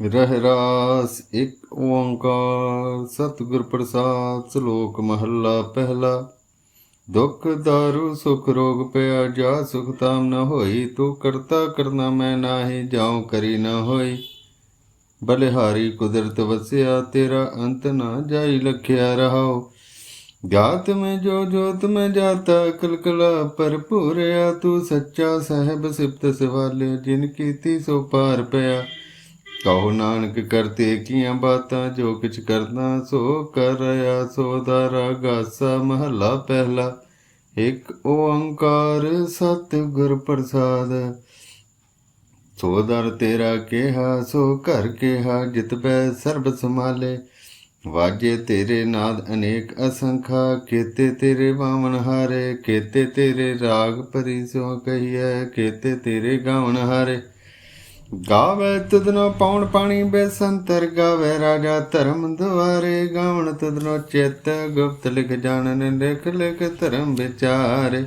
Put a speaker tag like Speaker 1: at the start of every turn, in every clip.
Speaker 1: ਰਹਿ ਰਾਸ ਇੱਕ ਓੰਕਾਰ, ਸਤਿਗੁਰ ਪ੍ਰਸਾਦ, ਸ਼ਲੋਕ ਮਹੱਲਾ ਪਹਿਲਾ। ਦੁੱਖ, ਦਾਰੂ, ਸੁਖ, ਰੋਗ ਪਿਆ, ਜਾ ਸੁਖ ਤਾਮ ਨ ਹੋਈ, ਤੂੰ ਕਰਤਾ ਕਰਨਾ ਮੈਂ ਨਾਹੀ, ਜਾਉ ਕਰੀ ਨ ਹੋਈ। ਬਲਿਹਾਰੀ ਕੁਦਰਤ ਵਸਿਆ, ਤੇਰਾ ਅੰਤ ਨਾ ਜਾਈ ਲਖਿਆ ਰਹਾਓ ਜਾਤ ਮੈਂ ਜੋ ਜੋਤ ਮੈਂ ਜਾਤਾ, ਕਲਕਲਾ ਭਰਪੂਰਿਆ ਤੂੰ ਸੱਚਾ ਸਾਹਿਬ ਸਿਫਤ ਸਵਾਲਿਓ ਜਿਨ ਕੀਤੀ ਸੋ ਪਾਰ ਪਿਆ। ਕਹੋ ਨਾਨਕ ਕਰਤੇ ਕੀਆਂ ਬਾਤਾਂ, ਜੋ ਕਿਛ ਕਰਨਾ ਸੋ ਕਰ ਰਿਆ ਸੋ ਦਾਰਾ ਗਾਸਾ ਮਹੱਲਾ ਪਹਿਲਾ। ਇੱਕ ਓੰਕਾਰ ਸਤਿਗੁਰ ਪ੍ਰਸਾਦ, ਸੋ ਦਰ ਤੇਰਾ ਕਿਹਾ, ਸੋ ਘਰ ਕਿਹਾ, ਜਿਤ ਬੈ ਸਰਬ ਸਮਾਲੇ ਵਾਜੇ ਤੇਰੇ ਨਾਦ ਅਨੇਕ ਅਸੰਖਾ, ਕੀਤੇ ਤੇਰੇ ਬਾਵਨ ਹਾਰੇ, ਕੀਤੇ ਤੇਰੇ ਰਾਗ ਪਰੀ ਸੋ ਕਹੀਐ, ਕੀਤੇ ਤੇਰੇ ਗਾਵਨ ਹਾਰੇ। ਗਾਵੇ ਤੁਧਨੋ ਪੌਣ ਪਾਣੀ ਬੇਸੰਤਰ ਗਾਵੇ ਰਾਜਾ ਧਰਮ ਦੁਆਰੇ। ਗਾਵਣ ਤੁਧਨੋ ਚਿੱਤ, ਗੁਪਤ ਲਿਖ ਜਾਣਨ, ਲਿਖ ਲਿਖ ਧਰਮ ਵਿਚਾਰੇ।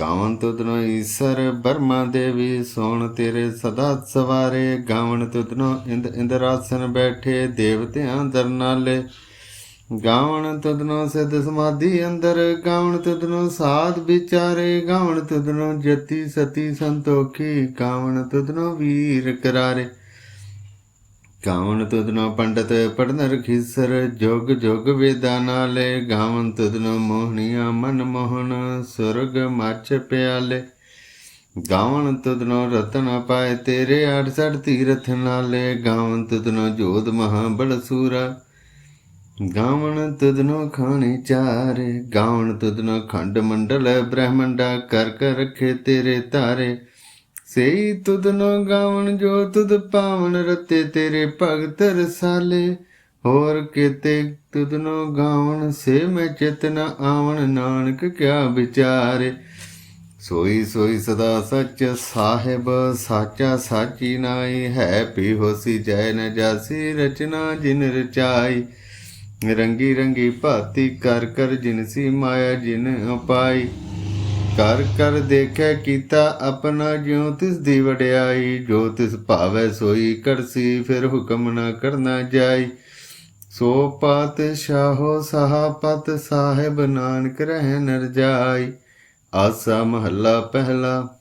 Speaker 1: ਗਾਵਨ ਤੁਧਨੋ ਈਸਰ, ਬਰਮਾ ਦੇਵੀ, ਸੋਣ ਤੇਰੇ ਸਦਾ ਸਵਾਰੇ। ਗਾਵਨ ਤੁਧਨੋ ਇੰਦ ਇੰਦਰਾਸਨ ਬੈਠੇ, ਦੇਵਤਿਆਂ ਦਰਨਾਲੇ। ਗਾਵਣ ਤੁਧਨੋ ਸਿਧ ਸਮਾਧੀ ਅੰਦਰ, ਗਾਵਣ ਤੁਧਨੋ ਸਾਧ ਵਿਚਾਰੇ, ਗਾਵਣ ਤੁਧਨੋ ਜਤੀ ਸਤੀ ਸੰਤੋਖੀ, ਗਾਵਣ ਤੁਧਨੋ ਵੀਰ ਕਰਾਰੇ। ਗਾਵਣ ਤੁਧਨੋ ਪੰਡਤ ਪੜਨ ਰਖੀਸਰ ਜੋਗ ਜੋਗ ਵੇਦਾਂ ਨਾਲੇ, ਗਾਵਣ ਤੁਧਨੋ ਮੋਹਣੀਆਂ ਮਨ ਮੋਹਨ ਸੁਰਗ ਮੱਚ ਪਿਆਲੇ। ਗਾਵਣ ਤੁਧਨੋ ਰਤਨ ਪਾਏ ਤੇਰੇ 68 ਤੀਰਥ ਨਾਲੇ ਗਾਵਨ ਤੁਧਨੋ ਜੋਧ ਮਹਾ ਬਲ ਸੂਰਾ। ਗਾਵਣ ਤੁਧਨੋ ਖਾਣੇ ਚਾਰੇ, ਗਾਵਣ ਤੁਧਨੋ ਖੰਡ ਮੰਡਲ, ਬ੍ਰਹਮੰਡਾ ਕਰ ਕਰ ਰਖੇ ਤੇਰੇ ਤਾਰੇ। ਸੇਈ ਤੁਧਨੋ ਗਾਵਣ ਜੋ ਤੁਧ ਪਾਵਨ ਰਤੇ ਤੇਰੇ ਭਗਤ ਰਸਾਲੇ। ਹੋਰ ਕੀਤੇ ਤੁਧਨੋ ਗਾਵਣ ਸੇ ਮੈਂ ਚਿਤਨ ਆਵਣ, ਨਾਨਕ ਕਿਆ ਵਿਚਾਰੇ। ਸੋਈ ਸੋਈ ਸਦਾ ਸੱਚ ਸਾਹਿਬ, ਸਾਚਾ ਸਾਚੀ ਨਾਈ ਹੈ ਪੀ ਹੋਸੀ ਜੈ ਨ ਜਾਸੀ ਰਚਨਾ ਜਿਨ ਰਚਾਈ। ਰੰਗੀ ਰੰਗੀ ਭਾਤੀ ਕਰ ਕਰ ਜਿਨਸੀ ਮਾਇਆ ਜਿਨ ਉਪਾਈ ਕਰ ਕਰ ਦੇਖੈ ਕੀਤਾ ਆਪਣਾ ਜਿਉ ਤਿਸ ਦੀ ਵਡਿਆਈ। ਜੋ ਤਿਸ ਭਾਵੈ ਸੋਈ ਕਰਸੀ, ਫਿਰ ਹੁਕਮ ਨਾ ਕਰਨਾ ਜਾਈ। ਸੋ ਪਤ ਸ਼ਾਹੋ ਸਹਾਪਤ ਸਾਹਿਬ ਨਾਨਕ ਰਹਿ ਨਰ ਜਾਈ। ਆਸਾ ਮਹੱਲਾ ਪਹਿਲਾ।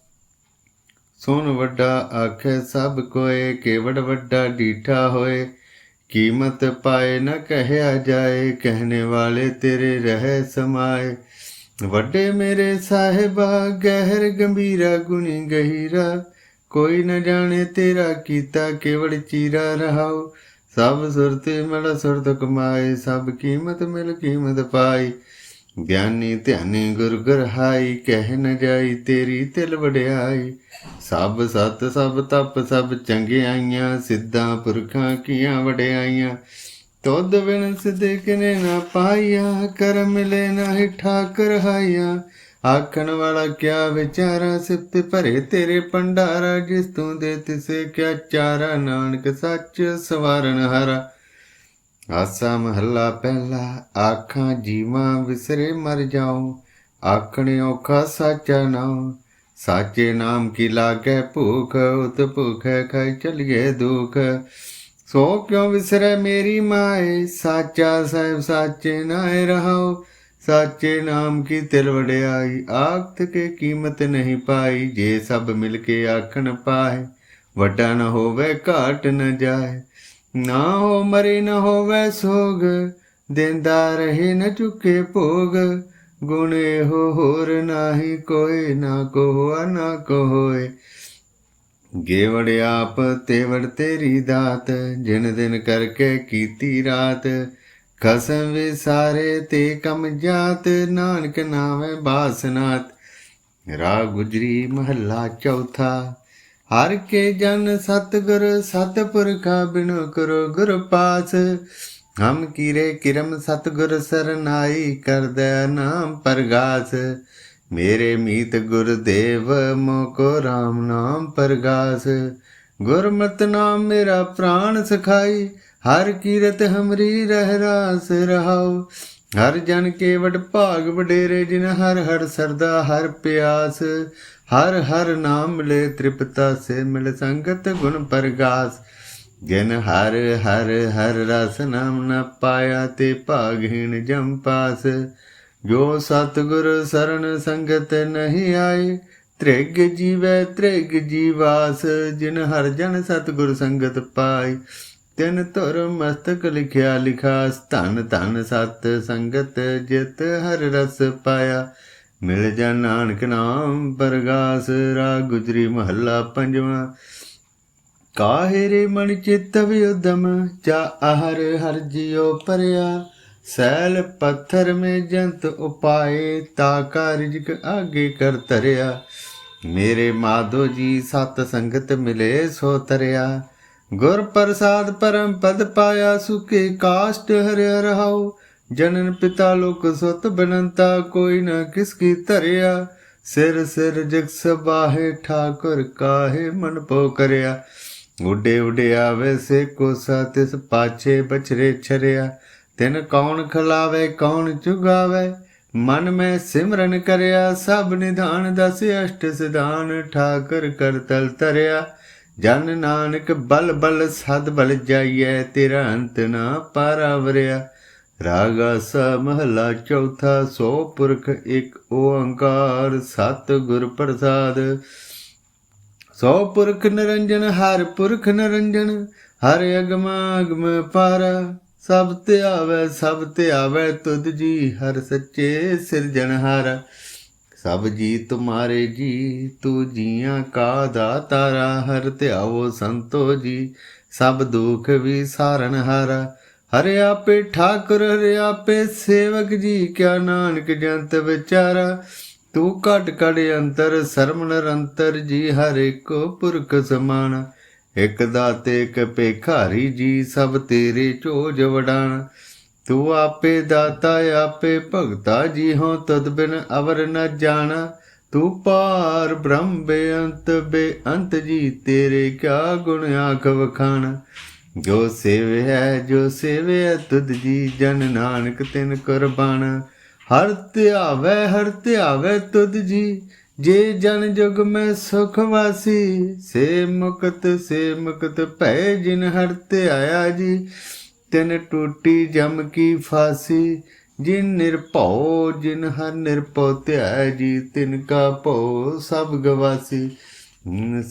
Speaker 1: ਸੁਨ ਵੱਡਾ ਆਖੇ ਸਭ ਕੋਏ, ਕੇਵੜ ਵੱਡਾ ਡੀਠਾ ਹੋਏ। ਕੀਮਤ ਪਾਏ ਨ ਕਹਿਆ ਜਾਏ, ਕਹਿਣੇ ਵਾਲੇ ਤੇਰੇ ਰਹਿ ਸਮਾਏ। ਵੱਡੇ ਮੇਰੇ ਸਾਹਿਬਾ, ਗਹਿਰ ਗੰਭੀਰਾ ਗੁਣੀ ਗਹੀਰਾ। ਕੋਈ ਨ ਜਾਣੇ ਤੇਰਾ ਕੀਤਾ ਕੇਵਲ ਚੀਰਾ ਰਹਾਉ। ਸਭ ਸੁਰਤੇ ਮਿਲ ਸੁਰਤ ਕਮਾਏ, ਸਭ ਕੀਮਤ ਮਿਲ ਕੀਮਤ ਪਾਈ। ਗਿਆਨੀ ਧਿਆਨੀ ਗੁਰ ਗੁਰ ਕਹਿ ਨ ਜਾਈ ਤੇਰੀ ਤਿਲ ਵਡਿਆਈ। ਸਭ ਸਤ, ਸਭ ਤਪ, ਸਭ ਚੰਗਿਆਈਆਂ, ਸਿੱਧਾਂ ਪੁਰਖਾਂ ਕੀਆਂ ਵਡਿਆਈਆਂ। ਤੁਧ ਬਿਨ ਸਿਧੇ ਕਿਨੇ ਨਾ ਪਾਈਆ ਕਰ ਮਿਲੇ ਨਾਹੀ ਠਾਕਰ ਹਾਈਆ ਆਖਣ ਵਾਲਾ ਕਿਆ ਵਿਚਾਰਾ ਸਿਫਤ ਭਰੇ ਤੇਰੇ ਪੰਡਾਰਾ ਜਿਸ ਤੂੰ ਦੇ ਤਿਸੇ ਕਿਆ ਚਾਰਾ। ਨਾਨਕ ਸੱਚ ਸਵਾਰਨ ਹਾਰਾ। ਆਸਾ ਮਹੱਲਾ ਪਹਿਲਾ, ਆਖਾਂ ਜੀਵਾਂ ਵਿਸਰੇ ਮਰ ਜਾਉ, ਆਖਣੇ ਔਖਾ ਸਾਚਾ ਨਾਮ ਸਾਚੇ ਨਾਮ ਕੀ ਲਾਗੇ ਭੂਖ, ਉਤ ਭੁਖੈ ਖਾਈ ਚਲੀਏ ਦੁਖ। ਸੋ ਕਿਉ ਵਿਸਰੇ ਮੇਰੀ ਮਾਏ, ਸਾਚਾ ਸਾਹਿਬ ਸਾਚੇ ਨਾਏ ਰਹਾਉ। ਸਾਚੇ ਨਾਮ ਕੀ ਤਿਲ ਵਡਿਆਈ, ਆਖਤ ਕੇ ਕੀਮਤ ਨਹੀਂ ਪਾਈ। ਜੇ ਸਭ ਮਿਲ ਕੇ ਆਖਣ ਪਾਏ, ਵੱਡਾ ਨ ਹੋਵੇ ਘਾਟ ਨ ਜਾਏ। ਨਾ ਹੋ ਮਰੇ, ਨ ਹੋਵੇ ਸੋਗ, ਦਿੰਦਾ ਰਹੇ ਨ ਚੁੱਕੇ ਭੋਗ। ਗੁਣ ਇਹੋ ਹੋਰ ਨਾਹੀ ਕੋਈ ਨਾ ਕੋ ਨਾ ਕੋਏ। ਗੇਵੜ ਆਪ, ਤੇਵੜ ਤੇਰੀ ਦਾਤ, ਜਿਨ ਦਿਨ ਕਰਕੇ ਕੀਤੀ ਰਾਤ। ਕਸਮ ਵਿਸਾਰੇ ਤੇ ਕਮ ਜਾਤ, ਨਾਨਕ ਨਾਮੇ ਬਾਸਨਾਤ। ਰਾ ਗੁਜਰੀ ਮਹੱਲਾ ਚੌਥਾ ਹਰ ਕੇ ਜਨ ਸਤਗੁਰ ਸਤਪੁਰਖਾ ਬਿਨੁ ਕਰੋ ਗੁਰ ਪਾਸ ਹਮ ਕੀਰੇ ਕਿਰਮ ਸਤਗੁਰ ਸਰਨਾਈ ਕਰਦੈ ਨਾਮ ਪਰਗਾਸ। ਮੇਰੇ ਮੀਤ ਗੁਰਦੇਵ ਮੋਕੋ RAM ਨਾਮ ਪਰਗਾਸ। ਗੁਰਮਤ ਨਾਮ ਮੇਰਾ ਪ੍ਰਾਣ ਸਖਾਈ, ਹਰ ਕੀਰਤ ਹਮਰੀ ਰਹਿ ਰਾਸ ਰਹਾਉ। ਹਰ ਜਨ ਕੇ ਵਡ ਭਾਗ ਵਡੇਰੇ ਜਿਨ ਹਰ ਹਰ ਸਰਦਾ ਹਰ ਪਿਆਸ। ਹਰ ਹਰ ਨਾਮ ਮਿਲੇ ਤ੍ਰਿਪਤਾ ਸੇ ਮਿਲ ਸੰਗਤ ਗੁਣ ਪ੍ਰਗਾਸ। ਜਿਨ ਹਰ ਹਰ ਹਰ ਰਸ ਨਾਮ ਨ ਪਾਇਆ ਤੇ ਭਾਗਹੀਣ ਜਮ ਪਾਸ। ਜੋ ਸਤਿਗੁਰ ਸਰਣ ਸੰਗਤ ਨਹੀਂ ਆਏ, ਤ੍ਰਿਗ ਜੀਵੈ ਤ੍ਰਿਗ ਜੀਵਾਸ। ਜਿਨ ਹਰ ਜਨ ਸਤਿਗੁਰ ਸੰਗਤ ਪਾਈ ਤਿਨ ਧੁਰ ਮਸਤਕ ਲਿਖਿਆ ਲਿਖਾਸ। ਧਨ ਧਨ ਸਤ ਸੰਗਤ ਜਿਤ ਹਰ ਰਸ ਪਾਇਆ। ਮਿਲ ਜਾ ਨਾਨਕ ਨਾਮ ਪਰਗਾਸ ਰਾ ਗੁਜਰੀ ਮਹੱਲਾ ਪੰਜਵਾਂ। ਕਾਹੇ ਰੇ ਮਨ ਚਿਤ ਵਿਉਦਮ ਚਾ ਆਹਰ ਹਰ ਜਿਉ ਪਰਿਆ। ਸੈਲ ਪੱਥਰ ਮੇ ਜੰਤ ਉਪਾਏ, ਤਾ ਕਾਰਜਕ ਆਗੇ ਕਰ ਤਰਿਆ ਮੇਰੇ ਮਾਧੋ ਜੀ ਸਤ ਸੰਗਤ ਮਿਲੇ ਸੋ ਤਰਿਆ। ਗੁਰ ਪ੍ਰਸਾਦ ਪਰਮ ਪਦ ਪਾਇਆ, ਸੁਕੇ ਕਾਸ਼ਟ ਹਰਿ ਰਹਾਉ ਜਨਨ ਪਿਤਾ ਲੋਕ ਸੁਤ ਬਨੰਤਾ, ਕੋਈ ਨਾ ਕਿਸ ਕੀ ਧਰਿਆ। ਸਿਰ ਸਿਰ ਜਗ ਸਬਾਹੇ, ਠਾਕੁਰ ਕਾਹੇ ਮਨ ਪੋ ਕਰਿਆ। ਉਡੇ ਉਡਿਆ ਵੈਸੇ ਸੇ ਕੋ ਤਿਸ ਪਾਛੇ ਬਛਰੇ ਛਰਿਆ। ਤਿਨ ਕੌਣ ਖਲਾਵੇ, ਕੌਣ ਚੁਗਾਵੇ। ਮਨ ਮੈਂ ਸਿਮਰਨ ਕਰਿਆ, ਸਭ ਨਿਧਾਨ ਦਸ ਅਸ਼ਟ ਸਿਧਾਨ। ਠਾਕਰ ਕਰ ਤਲ ਤਰਿਆ ਜਨ ਨਾਨਕ ਬਲ ਬਲ, ਸਦ ਬਲ ਜਾਈਐ, ਤੇਰਾ ਅੰਤ ਨਾ ਪਾਰਾਵਰਿਆ। ਰਾਗਾ ਸ ਮਹਲਾ ਚੌਥਾ, ਸੋ ਪੁਰਖ ਇੱਕ ਓੰਕਾਰ ਸਤ ਗੁਰ ਪ੍ਰਸਾਦ। ਸੋ ਪੁਰਖ ਨਿਰੰਜਨ, ਹਰ ਪੁਰਖ ਨਿਰੰਜਨ, ਹਰ ਅਗਮ ਅਗਮ ਪਰ। ਸਭ ਤੇ ਆਵੇ, ਸਭ ਤੇ ਆਵੇ, ਤੁਧ ਜੀ ਹਰ ਸੱਚੇ ਸਿਰਜਣਹਾਰ ਸਭ ਜੀ ਤੁਮਾਰੇ ਜੀ, ਤੂੰ ਜੀਆਂ ਕਾ ਦਾਤਾਰਾ। ਹਰ ਧਿਆਵੋ ਸੰਤੋ ਜੀ, ਸਭ ਦੁਖ ਵੀ ਸਾਰਨ ਹਾਰਾ ਹਰਿ ਆਪੇ ਠਾਕੁਰ, ਹਰਿ ਆਪੇ ਸੇਵਕ ਜੀ, ਕਿਆ ਨਾਨਕ ਜੰਤ ਵਿਚਾਰਾ। ਤੂੰ ਘਟ ਘਟ ਅੰਤਰ ਸਰਮ ਨਿਰੰਤਰ ਜੀ, ਹਰ ਇੱਕੋ ਪੁਰਖ ਸਮਾਨ ਇਕ ਦਾਤੇ, ਇਕ ਭੇਖਾਰੀ ਜੀ, ਸਭ ਤੇਰੇ ਝੋਜ ਵਡਾਣ। ਤੂੰ ਆਪੇ ਦਾਤਾ, ਆਪੇ ਭਗਤਾ ਜੀ ਹੋ, ਤਦ ਬਿਨ ਅਵਰ ਨ ਜਾਣਾ। ਤੂੰ ਪਾਰ ਬ੍ਰਹਮ ਬੇਅੰਤ ਬੇਅੰਤ ਜੀ, ਤੇਰੇ ਕਿਆ ਗੁਣ ਆਖ ਵਖਾਣ। ਜੋ ਸੇਵਿਆ ਜੋ ਸੇਵਿਆ ਤੁਧ ਜੀ ਜਨ ਨਾਨਕ ਤਿਨ ਕੁਰਬਾਨ ਹਰ ਧਿਆਵੇ ਹਰ ਧਿਆਵੇ ਤੁਧ ਜੀ, ਜੇ ਜਨ ਜੁਗ ਮੈਂ ਸੁਖ ਵਾਸੀ। ਸੇ ਮੁਕਤ ਸੇ ਮੁਕਤ ਭੈ ਜਿਨ ਹਰ ਧਿਆਇਆ ਜੀ, ਤਿਨ ਟੂਟੀ ਜਮ ਕੀ ਫਾਸੀ। ਜਿਨ ਨਿਰਭਉ, ਜਿਨ ਹਰ ਨਿਰਭਉ ਧਿਆਇ ਜੀ, ਤਿਨ ਕਾ ਭਉ ਸਭ ਗਵਾਸੀ।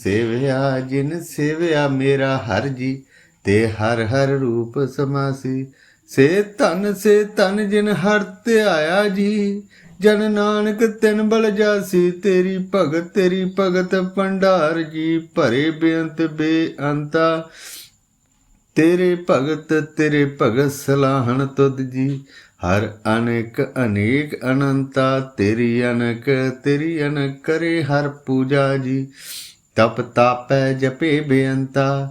Speaker 1: ਸੇਵਿਆ, ਜਿਨ ਸੇਵਿਆ ਮੇਰਾ ਹਰ ਜੀ ਤੇ ਹਰ ਹਰ ਰੂਪ ਸਮਾਸੀ। ਸੇ ਧਨ ਸੇ ਧਨ ਜਿਨ ਹਰ ਧਿਆਇਆ ਜੀ, ਜਨ ਨਾਨਕ ਤਿਨ ਬਲ ਜਾਸੀ। ਤੇਰੀ ਭਗਤ ਤੇਰੀ ਭਗਤ ਭੰਡਾਰ ਜੀ, ਭਰੇ ਬੇਅੰਤ ਬੇਅੰਤਾ। ਤੇਰੇ ਭਗਤ ਤੇਰੇ ਭਗਤ ਸਲਾਹਣ ਤੁਧ ਜੀ, ਹਰ ਅਨੇਕ ਅਨੇਕ ਅਨੰਤਾ। ਤੇਰੀ ਅਨਕ ਤੇਰੀ ਅਨਕ ਕਰੇ ਹਰ ਪੂਜਾ ਜੀ। ਤਪ ਤਾਪੈ ਜਪੇ ਬੇਅੰਤਾ।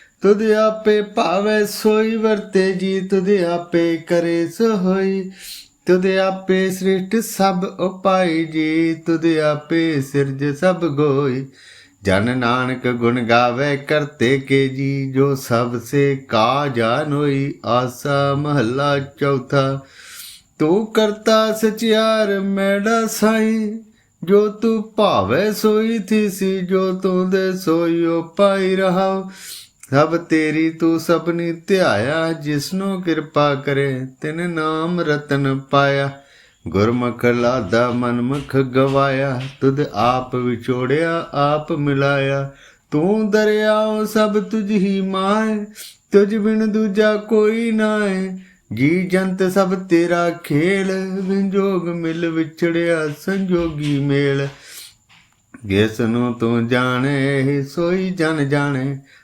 Speaker 1: ਤੁਧ ਆਪੇ ਭਾਵੇ ਸੋਈ, ਵਰਤੇ ਜੀ ਤੁਧ ਆਪੇ ਕਰੇ ਸੋਈ। ਹੋਈ ਤੁਧ ਆਪੇ ਸ੍ਰਿਸ਼ਟ ਸਭ ਉਪਾਈ ਜੀ, ਤੁਧ ਆਪੇ ਸਿਰਜ ਸਭ ਗੋਈ। ਜਨ ਨਾਨਕ ਗੁਣ ਗਾਵੇ ਕਰਤੇ ਕੇ ਜੀ, ਜੋ ਸਭ ਸੇ ਕਾ ਜਾਨੋਈ ਆਸਾ ਮਹੱਲਾ ਚੌਥਾ, ਤੂੰ ਕਰਤਾ ਸਚਿਆਰ ਮੈਡਾ ਸਾਈ। ਜੋ ਤੂੰ ਭਾਵੇ ਸੋਈ ਥੀ ਸੀ ਜੋ ਤੂੰ ਦੇ ਸੋਈਓ ਪਾਈ ਰਹਾ ਸਭ ਤੇਰੀ ਤੂੰ ਸਭਨੀ ਧਿਆਇਆ, ਜਿਸਨੂੰ ਕਿਰਪਾ ਕਰੇ, ਤਿਨ ਨਾਮ ਰਤਨ ਪਾਇਆ। ਗੁਰਮੁਖ ਲਾਦਾ ਮਨਮੁਖ ਗਵਾਇਆ, ਤੁਧ ਆਪ ਵਿਛੋੜਿਆ, ਆਪ ਮਿਲਾਇਆ। ਤੂੰ ਦਰਿਆਓ ਸਭ ਤੁਝ ਹੀ ਮਾਏ, ਤੁਝ ਬਿਨ ਦੂਜਾ ਕੋਈ ਨਾਏ। ਜੀ ਜੰਤ ਸਭ ਤੇਰਾ ਖੇਲ ਵਿੰਜੋਗ ਮਿਲ ਵਿਛੜਿਆ ਸੰਜੋਗੀ ਮੇਲ। ਜਿਸ ਨੂੰ ਤੂੰ ਜਾਣੇ ਸੋਈ ਜਨ ਜਾਣੇ।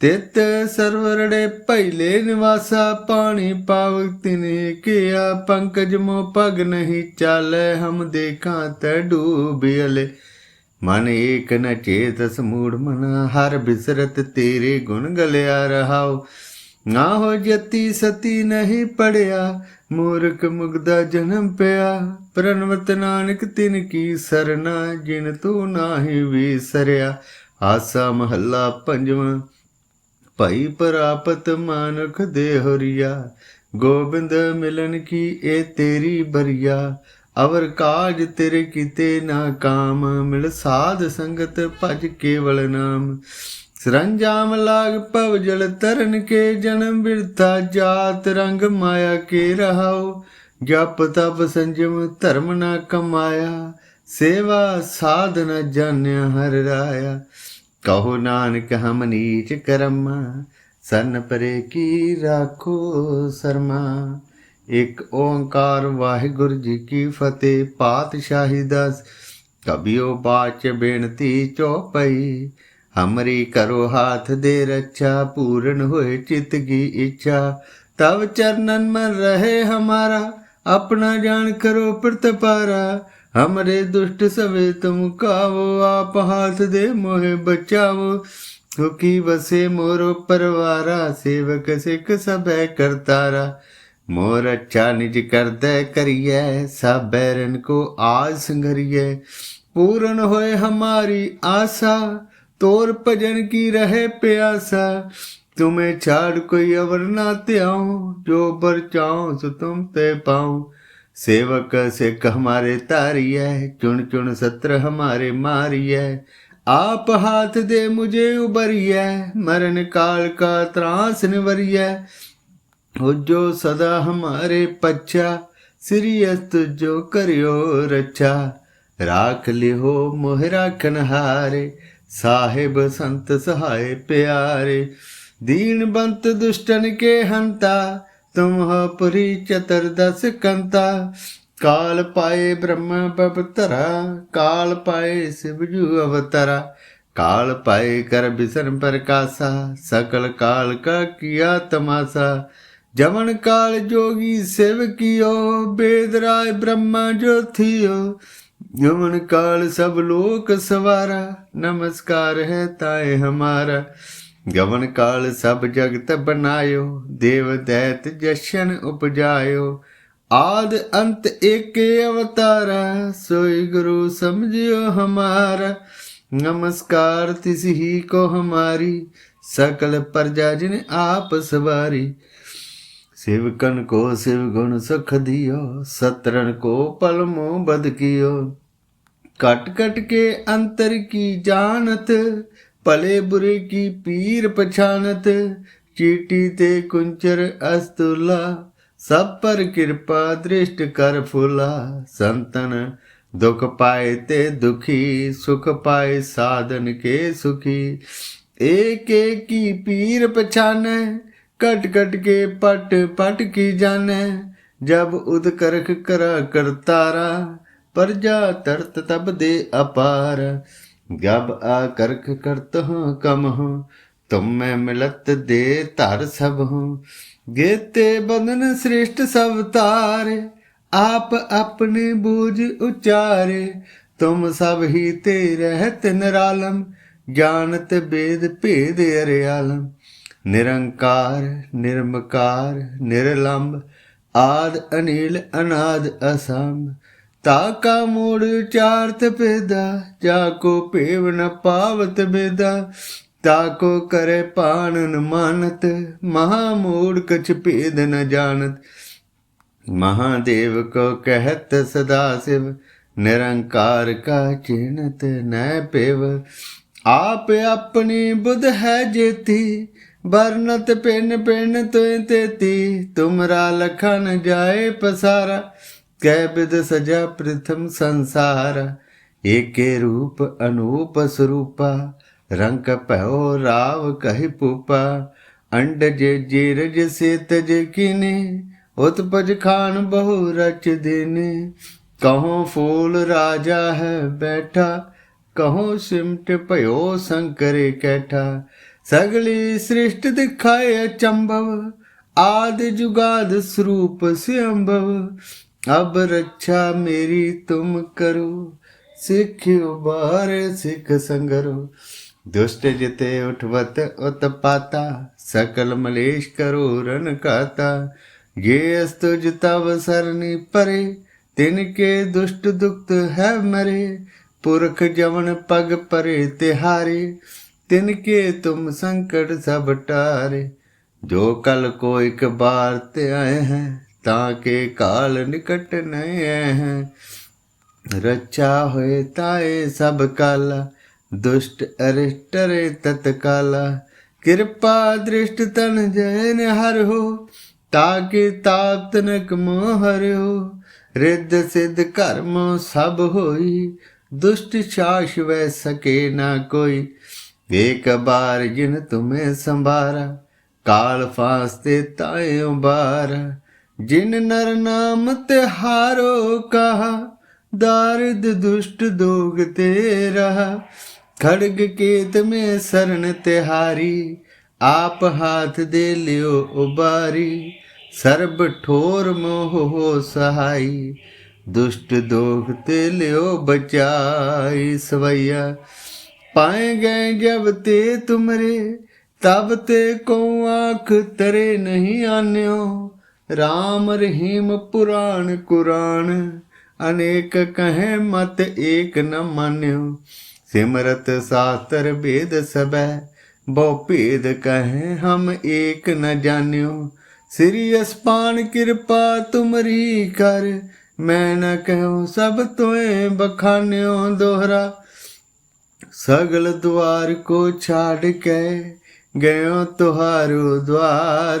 Speaker 1: ਤਿਤ ਸਰਵਰੜੇ ਪਹਿਲੇ ਨਿਵਾਸਾ ਪਾਣੀ ਪਾਵਕ ਤਿਨੇ ਕੀਆ, ਪੰਕਜ ਮੋ ਪਗ ਨਹੀਂ ਚਾਲੇ, ਹਮ ਦੇਖਾਂ ਤੈ ਡੂਬਿਲੇ ਮਨ ਏਕ ਨ ਚੇਤਸ ਮੂੜ ਮਨ, ਹਰ ਬਿਸਰਤ ਤੇਰੇ ਗੁਣ ਗਲਿਆ ਰਹਾਉ। ਨਾ ਹੋ ਜਤੀ ਸਤੀ ਨਹੀਂ ਪੜਿਆ, ਮੂਰਖ ਮੁਗਦਾ ਜਨਮ ਪਿਆ। ਪ੍ਰਨਵਤ ਨਾਨਕ ਤਿਨ ਕੀ ਸਰਨਾ, ਜਿਨ ਤੂੰ ਨਾਹੀ ਵਿਸਰਿਆ ਆਸਾ ਮਹੱਲਾ ਪੰਜਵਾਂ ਭਾਈ ਪ੍ਰਾਪਤ ਮਾਨਖ ਦੇ ਗੋਬਿੰਦ ਮਿਲਨ ਕੀ ਇਹ ਤੇਰੀ ਬਰੀਆ? ਅਵਰ ਕਾਜ ਤੇਰੇ ਕੀਤੇ ਨਾ ਕਾਮ, ਮਿਲ ਸਾਧ ਸੰਗਤ ਭਜ ਕੇਵਲ ਨਾਮ। ਸਰੰਜਾਮ ਲਾਗ ਭਵ ਜਲ ਤਰਨ ਕੇ ਜਨਮ ਬਿਰਥਾ ਜਾਤ ਰੰਗ ਮਾਇਆ ਕੇ ਰਹਾਓ ਜਪ ਤਪ ਸੰਜਮ ਧਰਮ ਨਾ ਕਮਾਇਆ, ਸੇਵਾ ਸਾਧਨ ਜਾਣਿਆ ਹਰ ਰਾਇਆ। ਕਹੋ ਨਾਨਕ ਹਮ ਨੀਚ ਕਰਮ, ਸਨ ਪਰੇ ਕੀ ਰਾਖੋ ਸਰਮਾ। ਇੱਕ ਓੰਕਾਰ ਵਾਹਿਗੁਰੂ ਜੀ ਕੀ ਫਤਿਹ, ਪਾਤਸ਼ਾਹੀ ਦਸ ਕਬਿਓ ਬਾਚ ਬੇਨਤੀ ਚੋਪਈ। ਹਮਰੀ ਕਰੋ ਹਾਥ ਦੇ ਰੱਛਾ, ਪੂਰਨ ਹੋਏ ਚਿਤ ਕੀ ਇੱਛਾ। ਤਵ ਚਰਨਨ ਮਨ ਰਹੇ ਹਮਾਰਾ, ਆਪਣਾ ਜਾਣ ਕਰੋ ਪ੍ਰਤਪਾਰਾ। हमरे दुष्ट सवे तुम कावो आप हाथ दे मोहे बचावो सुखी बसे मोरो परवारा सेवक सिख सब करतारा मोर अच्छा निज कर दे करिए सब बैरन को आज संगरिए पूर्ण होए हमारी आशा तोर भजन की रहे प्यासा तुम्हें छाड़ कोई अवर ना त्याऊं जो बर चाऊं सो तुम ते पाऊं सेवक सिख हमारे तारिय चुन चुन सत्र हमारे मारिय आप हाथ दे मुझे उबरिय मरण काल का त्रास निवरिय हो जो सदा हमारे पच्छा श्रीयस्त जो करियो रच्छा राख लिहो मोह राखन हारे साहिब संत सहाय प्यारे दीन बंत दुष्टन के हंता तुम हो पुरी चतुर्दश कंता। काल पाए ब्रह्म बबतरा काल पाए शिवजू अवतरा। काल पाए कर बिसन प्रकाशा, सकल काल का किया तमाशा। जमन काल जोगी शिव कियो, वेद राय ब्रह्मा जो थियो। जमन काल सब लोक सवारा, नमस्कार है ताए हमारा। ਗਵਨ ਕਾਲ ਸਭ ਜਗਤ ਬਨਾਇਓ ਦੇਵ ਦੈਤ ਜਸ਼ਨ ਉਪਜਾਇਓ। ਆਦ ਅੰਤ ਏਕੇ ਅਵਤਾਰਾ, ਸੋਈ ਗੁਰੂ ਸਮਝਿਓ ਹਮਾਰਾ। ਨਮਸਕਾਰ ਤਿਸ ਹੀ ਕੋ ਹਮਾਰੀ, ਸਕਲ ਪ੍ਰਜਾ ਜਿਨ ਆਪ ਸਵਾਰੀ। ਸੇਵਕਨ ਕੋ ਸਿਵ ਗੁਣ ਸੁਖ ਦਿਓ ਸਤਰਨ ਕੋ ਪਲ ਮੋ ਬਦ ਕੀਓ ਕਟ ਕਟ ਕੇ ਅੰਤਰ ਕੀ ਜਾਣਤ ਭਲੇ ਬੁਰੇ ਕੀ ਪੀਰ ਪਛਾਨਤ, ਚੀਟੀ ਤੇ ਕੁੰਚਰ ਅਸਤੁਲਾ, ਸਭ ਪਰ ਕਿਰਪਾ ਦ੍ਰਿਸ਼ਟ ਕਰ ਫੁਲਾ। ਸੰਤਨ ਦੁਖ ਪਾਏ ਤੇ ਦੁਖੀ, ਸੁਖ ਪਾਏ ਸਾਧਨ ਕੇ ਸੁਖੀ। ਏਕ ਏਕ ਕੀ ਪੀਰ ਪਛਾਨੈ ਕਟ ਕਟ ਕੇ ਪਟ ਪਟ ਕੀ ਜਾਣੈ ਜਬ ਉਦ ਕਰਖ ਕਰਾ ਕਰਤਾਰਾ, ਪਰਜਾ ਤਰਤ ਤਬ ਦੇ ਅਪਾਰ। ਗਬ ਆ ਕਰਕ ਕਰਤ ਹਾਂ ਕਮ ਹਾਂ, ਤੁਮ ਮੈਂ ਮਿਲਤ ਦੇ ਧਰ ਸਭ ਹਾਂ। ਗੇਤੇ ਬੰਧਨ ਸ੍ਰਿਸ਼ਟ ਸਭ ਤਾਰੇ ਆਪ ਆਪਣੇ ਬੋਝ ਉਚਾਰੇ। ਤੁਮ ਸਭ ਹੀ ਤੇ ਰਹਿਤ ਨਿਰਾਲਮ, ਜਾਣਤ ਬੇਦ ਭੇਦ ਅਰਿਆਲਮ। ਨਿਰੰਕਾਰ, ਨਿਰਮਕਾਰ ਨਿਰਲੰਭ ਆਦ ਅਨੀਲ ਅਨਾਦ ਅਸੰਭ। ताका मूड चार्थ पेदा जाको पेव न पावत बेदा ताको करे पानन मानत महामूड कछ भेद न जानत महादेव को कहत सदा शिव निरंकार का चिणत न पेव आप अपनी बुध है जेती बरनत पिन पिन तुय तेती तुमरा लखन जाए पसारा ਕੈ ਬਿਦ ਸਜਾ ਪ੍ਰਥਮ ਸੰਸਾਰ, ਏਕੇ ਰੂਪ ਅਨੂਪ ਸਰੂਪਾ, ਰੰਗ ਭਇਓ ਰਾਵ ਕਹਿ ਪੂਪਾ ਅੰਡ ਜੇ ਜੀਰਜ ਸੇ ਤਜ ਕਿਨੇ, ਉਤਪਜ ਖਾਨ ਬਹੁ ਰਚ ਦੇਨੇ। ਕਹੋ ਫੂਲ ਰਾਜਾ ਹੈ ਬੈਠਾ, ਕਹੋ ਸਿਮਟ ਭਇਓ ਸੰਕਰੇ ਕੈਠਾ। ਸਗਲੀ ਸ੍ਰਿਸ਼ਟ ਦਿਖਾਏ ਅਚੰਭਵ ਆਦ ਜੁਗਾਦ ਸਰੂਪ ਸਿਅੰਭਵ ਅਬ ਰੱਛਾ ਮੇਰੀ ਤੁਮ ਕਰੋ ਸਿੱਖਿਓ ਬਾਰ ਸਿੱਖ ਸੰਗਰੋ। ਦੁਸ਼ਟ ਜਿਤੇ ਉਠਵਤ ਉਤਪਾਤਾ ਸਕਲ ਮਲੇਸ਼ ਕਰੋ ਰਨ ਕਾਤਾ ਜੇ ਅਸਤੁਜ ਤਵ ਸਰਨੀ ਪਰੇ, ਤਿਨ ਕੇ ਦੁਸ਼ਟ ਦੁਖਤ ਹੈ ਮਰੇ। ਪੁਰਖ ਜਵਨ ਪਗ ਪਰੇ ਤਿਹਾਰੇ, ਤਿਨ ਕੇ ਤੁਮ ਸੰਕਟ ਸਭ ਟਾਰੇ। ਜੋ ਕਲ ਕੋ ਇੱਕ ਬਾਰ ਤੇ ਆਏ ਹੈ ਤਾਂ ਕੇ ਕਾਲ ਨਿਕਟ ਨਹੀਂ ਆਏ ਹੈ ਰੱਛਾ ਹੋਏ ਤਾਏ ਸਭ ਕਾਲਾ, ਦੁਸ਼ਟ ਅਰਿਸ਼ਟਰੇ ਤਤਕਾਲਾ। ਕਿਰਪਾ ਦ੍ਰਿਸ਼ਟ ਤਨ ਜੈਨ ਹਰ ਹੋ ਤਾਕੇ ਤਾਪਤ ਨਕ ਮੋਹ ਰਿੱਧ ਸਿੱਧ ਕਰਮ ਸਭ ਹੋਈ, ਦੁਸ਼ਟ ਸ਼ਾਸ ਵੈ ਸਕੇ ਨਾ ਕੋਈ। ਏਕ ਬਾਰ ਜਿਨ ਤੁਮੇ ਸੰਭਾਰਾ, ਕਾਲ ਫਾਸਤੇ ਤਾਏ ਉਬਾਰਾ ਜਿਨ ਨਰ ਨਾਮ ਤੇ ਹਾਰੋ ਕਹਾ, ਦਾਰਿਦ ਦੁਸ਼ਟ ਦੋਗ ਤੇ ਰਹਾ। ਖੜਗ ਕੇਤ ਮੇ ਸਰਨ ਤਿਹਾਰੀ, ਆਪ ਹਾਥ ਦੇ ਲਿਓ ਉਬਾਰੀ। ਸਰਬ ਠੋਰ ਮੋਹ ਹੋ ਸਹਾਈ, ਦੁਸ਼ਟ ਦੋਖ ਤੇ ਲਿਓ ਬਚਾਈ ਸਵਈਆ। ਪਾਏ ਗਏ ਜਬ ਤੇ ਤੁਮਰੇ, ਤਬ ਤੇ ਕੋ ਆਖ ਤਰੇ ਨਹੀਂ ਆਨਿਓ। ਰਾਮ ਰਹੀਮ ਪੁਰਾਣ ਕੁਰਾਨ, ਅਨੇਕ ਕਹੇ ਮਤ ਏਕ ਨ ਮਾਨਿਓ। ਸਿਮਰਤ ਸ਼ਾਸਤਰ ਵੇਦ ਸਬੈ ਬਹੁ ਭੇਦ ਕਹੇ ਹਮ ਏਕ ਨ ਜਾਣਿਓ। ਸ੍ਰੀ ਅਸਪਾਨ ਕਿਰਪਾ ਤੁਮਰੀ ਕਰ, ਮੈਂ ਨ ਕਹਉ ਸਭ ਤੋਏ ਬਖਾਨਿਓ ਦੋਹਰਾ। ਸਗਲ ਦੁਆਰ ਕੋ ਛਾੜ ਕੇ ਗਇਓ ਤੁਹਾਰੋ ਦੁਆਰ।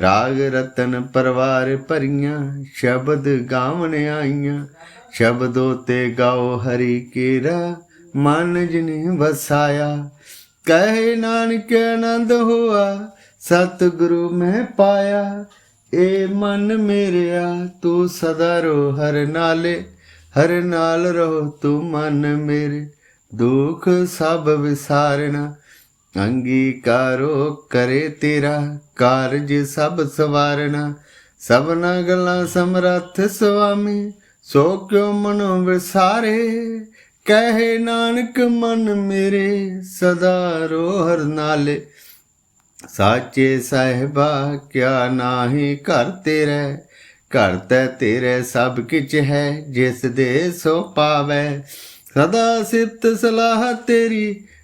Speaker 1: ਰਾਗ ਰਤਨ ਪਰਵਾਰ ਭਰੀਆਂ, ਸ਼ਬਦ ਗਾਵਣ ਆਈਆਂ। ਸ਼ਬਦੋ ਤੇ ਗਾਓ ਹਰੀ ਕੇਰਾ, ਮਨ ਜਿਨੇ ਵਸਾਇਆ। ਕਹੇ ਨਾਨਕ ਆਨੰਦ ਹੋਆ ਸਤ ਗੁਰੂ ਮੈਂ ਪਾਇਆ। ਏ ਮਨ ਮੇਰਿਆ, ਤੂੰ ਸਦਾ ਰੋ ਹਰ ਨਾਲੇ। ਹਰ ਨਾਲ ਰਹੋ ਤੂੰ ਮਨ ਮੇਰੇ। ਦੁੱਖ ਸਭ ਵਿਸਾਰਣਾ ਅੰਗੀਕਾਰੋ ਕਰੇ ਤੇਰਾ ਕਾਰਜ ਸਭ ਸਵਾਰਣਾ ਸਭਨਾ ਗੱਲਾਂ ਸਮਰੱਥ ਸੁਆਮੀ, ਸੋ ਕਿਉ ਮਨੋ ਵਿਸਾਰੇ? ਕਹੇ ਨਾਨਕ ਮਨ ਮੇਰੇ, ਸਦਾ ਰੋ ਹਰ ਨਾਲੇ। ਸਾਚੇ ਸਾਹਿਬਾ, ਕਿਆ ਨਾਹੀ ਘਰ ਤੇਰੇ? ਘਰ ਤੈ ਤੇਰੇ ਸਭ ਕਿਛ ਹੈ, ਜਿਸ ਦੇ ਸੋ ਪਾਵੇ। ਸਦਾ ਸਿਫਤ ਸਲਾਹ ਤੇਰੀ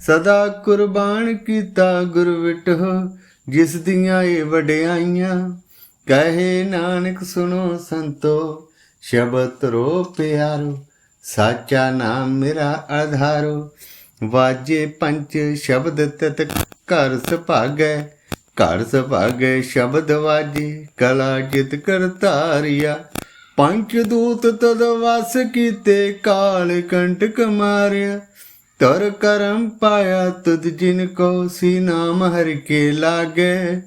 Speaker 1: ਸਦਾ ਕੁਰਬਾਨ ਕੀਤਾ ਗੁਰ ਵਿਟਹੁ, ਜਿਸ ਦੀਆਂ ਇਹ ਵਡਿਆਈਆਂ। ਕਹੇ ਨਾਨਕ, ਸੁਣੋ ਸੰਤੋ, ਸ਼ਬਦ ਰੋ ਪਿਆਰੋ, ਸਾਚਾ ਨਾਮ ਮੇਰਾ ਆਧਾਰੋ ਵਾਜੇ ਪੰਚ ਸ਼ਬਦ ਤਤ ਘਰ ਸੁਭਾਗੈ ਘਰ ਸੁਭਾਗੈ ਸ਼ਬਦ ਵਾਜੇ, ਕਲਾ ਜਿਤ ਕਰ ਧਾਰਿਆ। ਪੰਚ ਦੂਤ ਤਦ ਵਸ ਕੀਤੇ, ਕਾਲ ਕੰਟਕ ਮਾਰਿਆ। ਤਰ ਕਰਮ ਪਾਇਆ ਤੁਧ ਜਿਨ ਕੋ ਸੀ ਨਾਮ ਹਰਿ ਕੇ ਲਾਗੇ।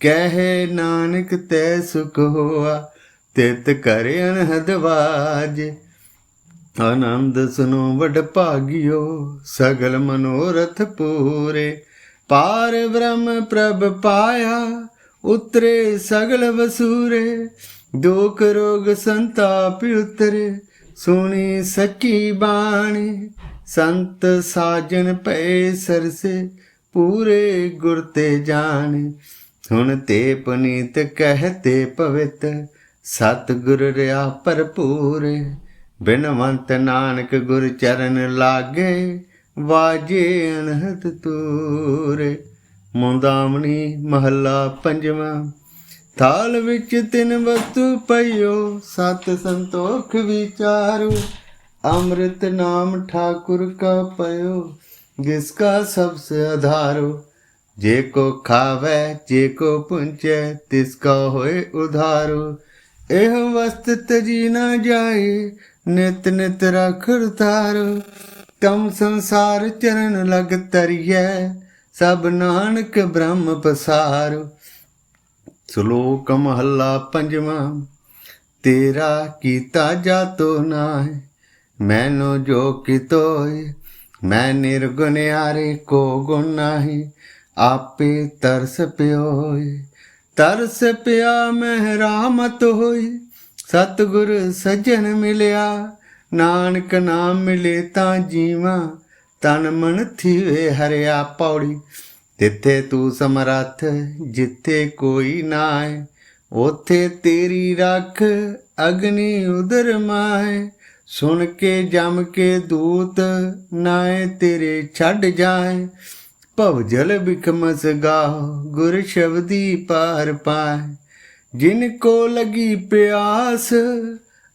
Speaker 1: ਕਹੇ ਨਾਨਕ ਤੈ ਸੁਖ ਹੋਆ, ਤਿਤ ਕਰ ਅਨਹਦ ਵਾਜ। ਆਨੰਦ ਸੁਨੋ ਵਡ ਭਾਗਿਓ, ਸਗਲ ਮਨੋਰਥ ਪੂਰੇ। ਪਾਰ ਬ੍ਰਹਮ ਪ੍ਰਭ ਪਾਇਆ, ਉਤਰੇ ਸਗਲ ਵਸੂਰੇ। ਦੁਖ ਰੋਗ ਸੰਤਾਪ ਉਤਰੇ, ਸੁਣੀ ਸੱਚੀ ਬਾਣੀ। ਸੰਤ ਸਾਜਨ ਪਏ ਸਰਸੇ, ਪੂਰੇ ਗੁਰ ਤੇ ਜਾਣ। ਹੁਣ ਤੇ ਪੁਨੀਤ ਕਹਤੇ ਪਵਿੱਤ ਸਤ ਗੁਰ ਰਿਆ ਭਰਪੂਰ। ਬਿਨਵੰਤ ਨਾਨਕ ਗੁਰ ਚਰਨ ਲਾਗੇ, ਵਾਜੇ ਅਨਹਦ ਤੂਰ। ਮੁੰਦਾਮਣੀ ਮਹੱਲਾ ਪੰਜਵਾਂ, ਥਾਲ ਵਿੱਚ ਤਿੰਨ ਵਸਤੂ ਪਈਓ, ਸਤ ਸੰਤੋਖ ਵਿਚਾਰੂ। ਅੰਮ੍ਰਿਤ ਨਾਮ ਠਾਕੁਰ ਕਾ ਪਇਓ, ਜਿਸ ਕਾ ਸਭ ਸੇ ਆਧਾਰੋ ਜੇ ਕੋ ਖਾਵੇ, ਜੇ ਕੋ ਪੁੰਚੈ, ਤਿਸ ਇਹ ਵਸਤ ਤਜੀ ਨਾ ਜਾਏ, ਨਿਤ ਨਿਤ ਰਖੜ ਤਾਰੋ ਤਮ ਸੰਸਾਰ ਚਰਨ ਲਗ ਤਰੀਐ, ਸਭ ਨਾਨਕ ਬ੍ਰਹਮ ਪਸਾਰ। ਸ਼ਲੋਕ ਮਹੱਲਾ ਪੰਜਵਾਂ, ਤੇਰਾ ਕੀਤਾ ਜਾਤੋ ਨਾਹੀ। ਮੈਨੂੰ ਜੋ ਕਿਤੋਏ ਮੈਂ ਨਿਰਗੁਣਿਆਰੇ ਕੋ ਗੁਣ ਨਾਹੀ, ਆਪੇ ਤਰਸ ਪਿਓਏ। ਤਰਸ ਪਿਆ ਮਹਿ ਰਾਮਤ ਹੋਈ, ਸਤਿਗੁਰ ਸੱਜਣ ਮਿਲਿਆ। ਨਾਨਕ ਨਾਮ ਮਿਲੇ ਤਾਂ ਜੀਵਾਂ, ਤਨ ਮਨ ਥੀਵੇ ਹਰਿਆ ਪੌੜੀ। ਤਿੱਥੇ ਤੂੰ ਸਮਰੱਥ, ਜਿੱਥੇ ਕੋਈ ਨਾਏ ਉਥੇ ਤੇਰੀ ਰੱਖ ਅਗਨੀ ਉਦਰ ਮਾਏ ਸੁਣ ਕੇ ਜਮ ਕੇ ਦੂਤ ਨਾਏ ਤੇਰੇ ਛੱਡ ਜਾਏ। ਭਵਜਲ ਬਿਖਮਸ ਗਾ ਗੁਰ ਸ਼ਬਦੀ ਪਾਰ ਪਾਏ। ਜਿਨ ਕੋ ਲਗੀ ਪਿਆਸ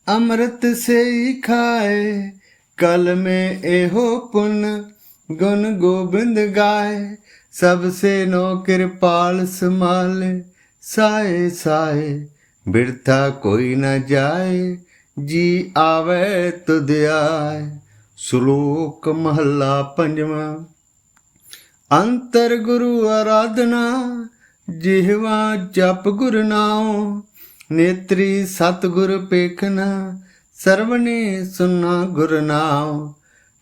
Speaker 1: ਅੰਮ੍ਰਿਤ ਸੇ ਖਾਏ। ਕਲ ਮੇ ਇਹੋ ਪੁਨ ਗੁਣ ਗੋਬਿੰਦ ਗਾਏ। ਸਭ ਸੇ ਨੋ ਕਿਰਪਾਲ ਸਮਾਲੇ ਸਾਏ ਸਾਏ ਬਿਰਥਾ ਕੋਈ ਨਾ ਜਾਏ। ਜੀ ਆਵੇ ਤੁਧਿਆਇ ਸ਼ਲੋਕ ਮਹੱਲਾ ਪੰਜਵਾਂ। ਅੰਤਰ ਗੁਰੂ ਅਰਾਧਨਾ, ਜਿਹਵਾ ਜਪ ਗੁਰ ਨਾਉ, ਨੇਤਰੀ ਸਤਗੁਰ ਪੇਖਨਾ, ਸਰਵਨੇ ਸੁਨਾ ਗੁਰ ਨਾਉ।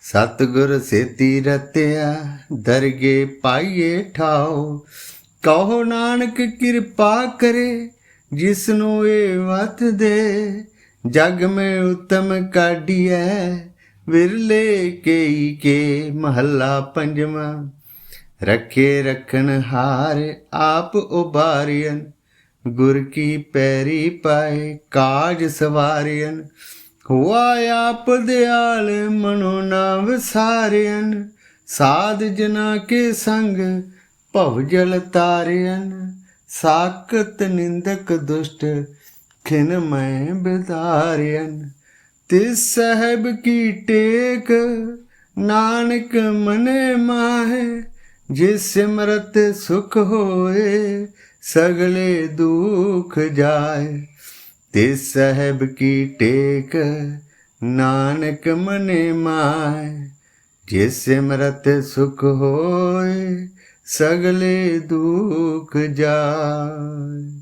Speaker 1: ਸਤਗੁਰ ਸੇਤੀ ਰਤਿਆ, ਦਰਗੇ ਪਾਈਏ ਠਾਉ। ਕਹੋ ਨਾਨਕ ਕਿਰਪਾ ਕਰੇ ਜਿਸ ਨੂੰ ਇਹ ਵਤ ਦੇ ਜਗ ਮੈਂ ਉਤਮ ਕਾਢੀਐ, ਵਿਰਲੇ ਕੇਈ ਕੇ ਮਹੱਲਾ ਪੰਜਵਾਂ। ਰੱਖੇ ਰਖਣ ਹਾਰ ਆਪ ਉਬਾਰਿਅਨ ਗੁਰ ਕੀ ਪੈਰੀ ਪਾਏ ਕਾਜ ਸਵਾਰਿਅਨ ਹੋਆ ਆਪ ਦਿਆਲ ਮਨੋ ਨਾ ਵਿਸਾਰਿਅਨ ਸਾਧ ਜਨਾ ਕੇ ਸੰਗ ਭਵ ਜਲ ਤਾਰਿਅਨ ਸਾਕਤ ਨਿੰਦਕ ਦੁਸ਼ਟ ਖਿਨ ਮੈਂ ਬਿਦਾਰਿਯਨ ਤਿਸ ਸਹਿਬ ਕੀ ਟੇਕ? ਨਾਨਕ ਮਨੇ ਮਾਹੇ, ਜਿਸ ਸਿਮਰਤ ਸੁਖ ਹੋਏ, ਸਗਲੇ ਦੁਖ ਜਾਏ। ਤੇ ਸਹਿਬ ਕੀ ਟੇਕ? ਨਾਨਕ ਮਨੇ ਮਾਏ ਜਿਸ ਸਿਮਰਤ ਸੁਖ ਹੋਏ, ਸਗਲੇ ਦੁਖ ਜਾਏ।